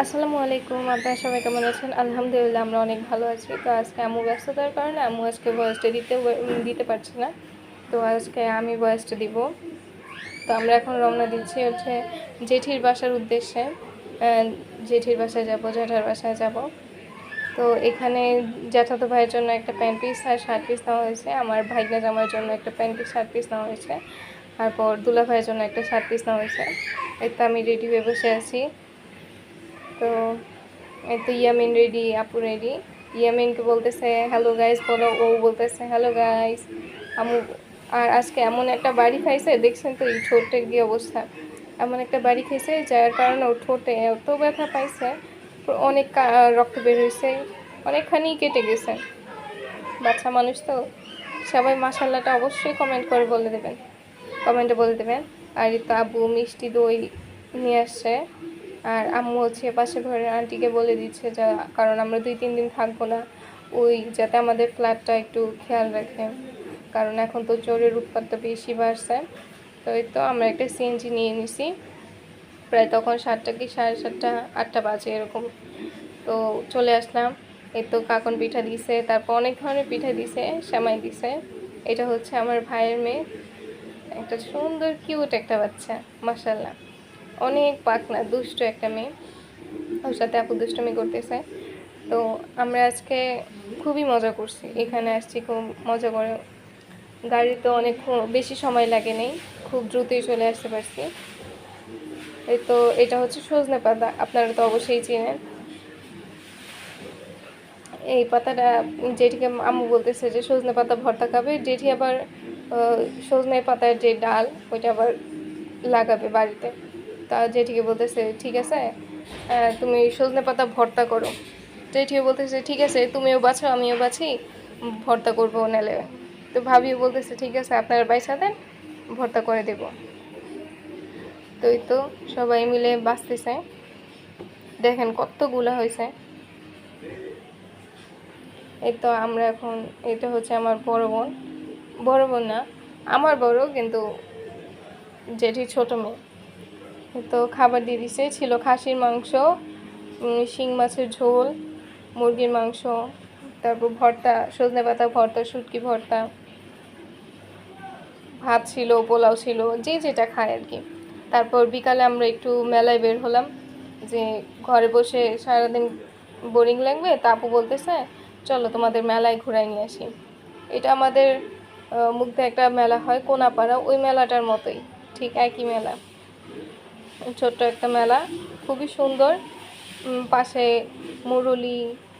আসসালামু আলাইকুম, আপনারা সবাই কেমন আছেন? আলহামদুলিল্লাহ, আমরা অনেক ভালো আছি। তো আজকে আম্মু ব্যস্ততার কারণে আম্মু আজকে ভয়েসটা দিতে দিতে পারছি না। তো আজকে আমি ভয়েসটা দিব। তো আমরা এখন রওনা দিচ্ছি হচ্ছে জেঠির বাসার উদ্দেশ্যে। জেঠির বাসায় যাব জ্যাঠার বাসায় যাব। তো এখানে জ্যাঠাতো ভাইয়ের জন্য একটা প্যান্ট পিস আর শার্ট পিস নেওয়া হয়েছে। আমার ভাইগনা জামার জন্য একটা প্যান্ট পিস শার্ট পিস নেওয়া হয়েছে। তারপর দুলা ভাইয়ের জন্য একটা শার্ট পিস নেওয়া হয়েছে। এতে আমি রেডি হয়ে বসে আছি। তো এই তো ইয়ামিন রেডি আপু রেডি ইয়ামিনকে বলতেছে হ্যালো গাইস বলো। ও বলতেছে হ্যালো গাইস আমু, আর আজকে এমন একটা বাড়ি খাইছে, দেখছেন তো এই ঠোঁটের কি অবস্থা। এমন একটা বাড়ি খাইছে, যার কারণে ওর ঠোঁটে এত ব্যথা পাইছে, অনেক রক্ত বের হয়েছে অনেকখানি কেটে গেছে। বাচ্চা মানুষ তো, সবাই মাসাল্লাটা অবশ্যই কমেন্ট করে বলে দেবেন। কমেন্টে বলে দেবেন। আর তো আব্বু মিষ্টি দই নিয়ে আসছে। আর আম্মু হচ্ছে পাশে ঘরের আন্টিকে বলে দিচ্ছে যা, কারণ আমরা দুই তিন দিন থাকব না। ওই যাতে আমাদের ফ্ল্যাটটা একটু খেয়াল রাখে। কারণ এখন তো চোরের উৎপাতটা বেশি বাড়ছে। তো এই তো আমরা একটা সিএনজি নিয়ে নিছি। প্রায় তখন সাতটা কি সাড়ে সাতটা, আটটা বাজে এরকম। তো চলে আসলাম। এই তো কাকন পিঠা দিছে, তারপর অনেক ধরনের পিঠা দিছে শ্যামাই দিছে। এটা হচ্ছে আমার ভাইয়ের মেয়ে। একটা সুন্দর কিউট একটা বাচ্চা মাসাল্লাহ অনেক পাকনা দুষ্ট একটা মেয়ে। ওর সাথে আপু দুষ্টমি করতেছে। তো আমরা আজকে খুবই মজা করছি। এখানে আসছি, খুব মজা করে। গাড়িতে অনেক বেশি সময় লাগে নেই। খুব দ্রুতই চলে আসতে পারছি। এই তো এটা হচ্ছে সজনে পাতা। আপনারা তো অবশ্যই চেনেন। এই পাতাটা জেঠিকে আম্মু বলতেছে যে, সজনে পাতা ভর্তা খাবে। জেঠি আবার সজনে পাতার যে ডাল, ওইটা আবার লাগাবে বাড়িতে। তা জেঠিকে বলতেছে, ঠিক আছে তুমি সজনে পাতা ভর্তা করো। জেঠিও বলতেছে, ঠিক আছে, তুমিও বাছো, আমিও বাছি, ভর্তা করব নালে। তো ভাবিও বলতেছে, ঠিক আছে, আপনার বাইসা দেন, ভর্তা করে দেব। তো এই তো সবাই মিলে বাঁচতেছে। দেখেন কতগুলা হয়েছে। এই তো আমরা এখন, এটা হচ্ছে আমার বড় বোন। বড় বোন না, আমার বড়, কিন্তু জেঠি ছোট মেয়ে। তো খাবার দিয়ে দিছে। ছিল খাসির মাংস শিং মাছের ঝোল, মুরগির মাংস, তারপর ভর্তা, সজনে পাতা ভর্তা, শুটকি ভর্তা। ভাত ছিল, পোলাও ছিল, যে যেটা খায় আর কি। তারপর বিকালে আমরা একটু মেলায় বের হলাম, যে ঘরে বসে সারাদিন বোরিং লাগবে তা আপু বলতেছে, চলো তোমাদের মেলায় ঘুরাই নিয়ে আসি। এটা আমাদের মুগ্ধে একটা মেলা হয়, কোনাপাড়া, ওই মেলাটার মতোই, ঠিক একই মেলা। ছোট্ট একটা মেলা, খুবই সুন্দর। পাশে মুরলি,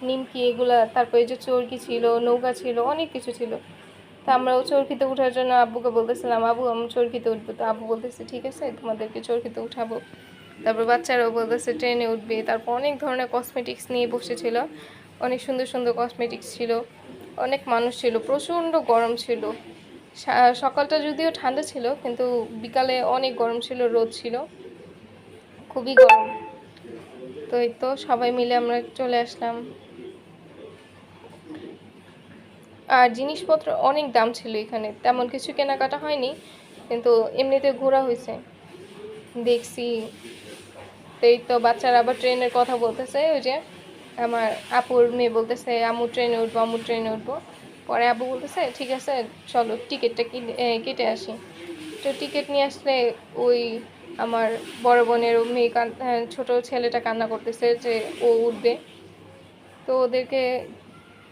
নিমকি এগুলা, তারপর যে চরকি ছিল, নৌকা ছিল, অনেক কিছু ছিল। তা আমরা ও চরকিতে ওঠার জন্য আব্বুকে বলতেছিলাম, আবু, আমি চরকিতে উঠবো। তো আব্বু বলতেছে, ঠিক আছে, তোমাদেরকে চরকিতে উঠাবো। তারপর বাচ্চারাও বলতেছে, ট্রেনে উঠবে। তারপর অনেক ধরনের কসমেটিক্স নিয়ে বসেছিল। অনেক সুন্দর সুন্দর কসমেটিক্স ছিল। অনেক মানুষ ছিল, প্রচণ্ড গরম ছিল। সকালটা যদিও ঠান্ডা ছিল, কিন্তু বিকালে অনেক গরম ছিল, রোদ ছিল। খুবই গরম। তো এই তো সবাই মিলে আমরা চলে আসলাম। আর জিনিসপত্র অনেক দাম ছিল এখানে, তেমন কিছু কেনাকাটা হয়নি, কিন্তু এমনিতে ঘোরা হয়েছে। দেখছি তো এই তো বাচ্চারা আবার ট্রেনের কথা বলতেছে, ওই যে আমার আপুর মেয়ে বলতেছে, আমু, ট্রেনে উঠবো, আমু, ট্রেনে উঠবো। পরে আবু বলতেছে, ঠিক আছে, চলো, টিকিটটা কেটে আসি। তো টিকিট নিয়ে আসলে ওই আমার বড় বোনের মেয়ে হ্যাঁ, ছোট ছেলেটা কান্না করতেছে যে ও উঠবে। তো ওদেরকে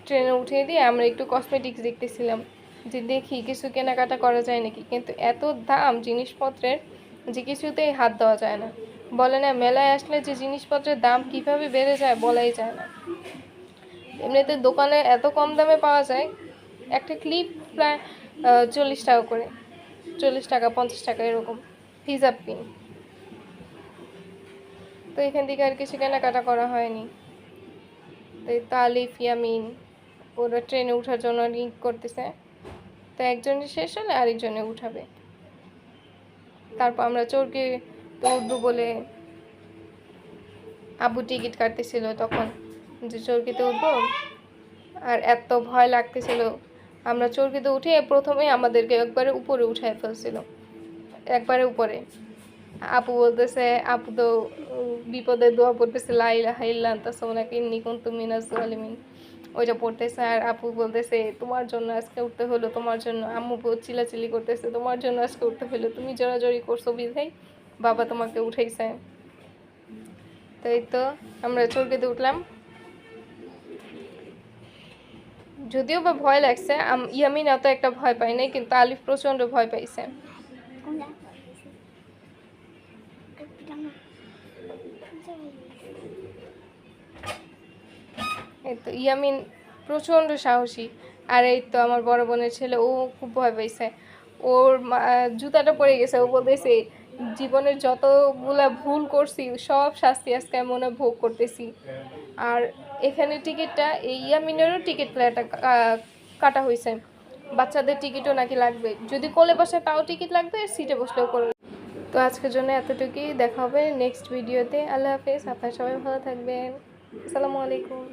ট্রেনে উঠিয়ে দিয়ে আমরা একটু কসমেটিক্স দেখতেছিলাম যে দেখি কিছু কেনাকাটা করা যায় নাকি। কিন্তু এত দাম জিনিসপত্রের যে কিছুতেই হাত দেওয়া যায় না। বলে না মেলায় আসলে যে জিনিসপত্রের দাম কীভাবে বেড়ে যায় বলাই যায় না। এমনিতে দোকানে এত কম দামে পাওয়া যায় একটা ক্লিপ প্রায় চল্লিশ টাকা করে। চল্লিশ টাকা পঞ্চাশ টাকা এরকম। হিজাব পিন তো এখান থেকে আর কিছু কেনাকাটা করা হয়নি। তো এই তো আলিফ ইয়ামিন, ওরা ট্রেনে ওঠার জন্য লিঙ্ক করতেছে। তো একজনের শেষ হলে আরেকজনে উঠাবে। তারপর আমরা চোরকে উঠবো বলে আবু টিকিট কাটতেছিল তখন যে চরকিতে উঠবো আর এত ভয় লাগতেছিল, আমরা চরকিতে উঠে প্রথমে আমাদেরকে একবারে উপরে উঠায় ফেলছিল। একবারে উপরে। আপু বলতেছে, আপু তো, বিপদে দোয়া পড়তেছে লাইলা হাইল্লা তাসো ওনাকে নিকুন তুমি না জালিমিন ওইটা পড়তেছে আর আপু বলতেছে, তোমার জন্য আজকে উঠতে হলো, তোমার জন্য। আম্মু চিলাচিলি করতেছে, তোমার জন্য আজকে উঠতে হলো, তুমি জড়াজড়ি করছ বিধাই বাবা তোমাকে উঠাইছে। তাই তো আমরা চরকিতে উঠলাম। যদিও বা ভয় লাগছে ইয়ামিন এত একটা ভয় পাই নাই, কিন্তু আলিফ প্রচণ্ড ভয় পাইছে। এই তো ইয়ামিন প্রচণ্ড সাহসী। আর এই তো আমার বড় বোনের ছেলে, ও খুব ভয় পাইছে। ওর জুতাটা পড়ে গেছে, ও বলতেছে, জীবনের যতগুলা ভুল করছি, সব শাস্তি আজকে মনে ভোগ করতেছি। আর এখানে টিকিটটা, এই ইয়ামিনেরও টিকিট প্লেটা কাটা হয়েছে বাচ্চাদের টিকিটও নাকি লাগবে। যদি কোলে বসে তাও টিকিট লাগবে সিটে বসলেও করবে তো আজকের জন্য এতটুকুই। দেখা হবে নেক্সট ভিডিওতে আল্লাহ হাফেজ। আপনার সবাই ভালো থাকবেন। আসসালামু আলাইকুম।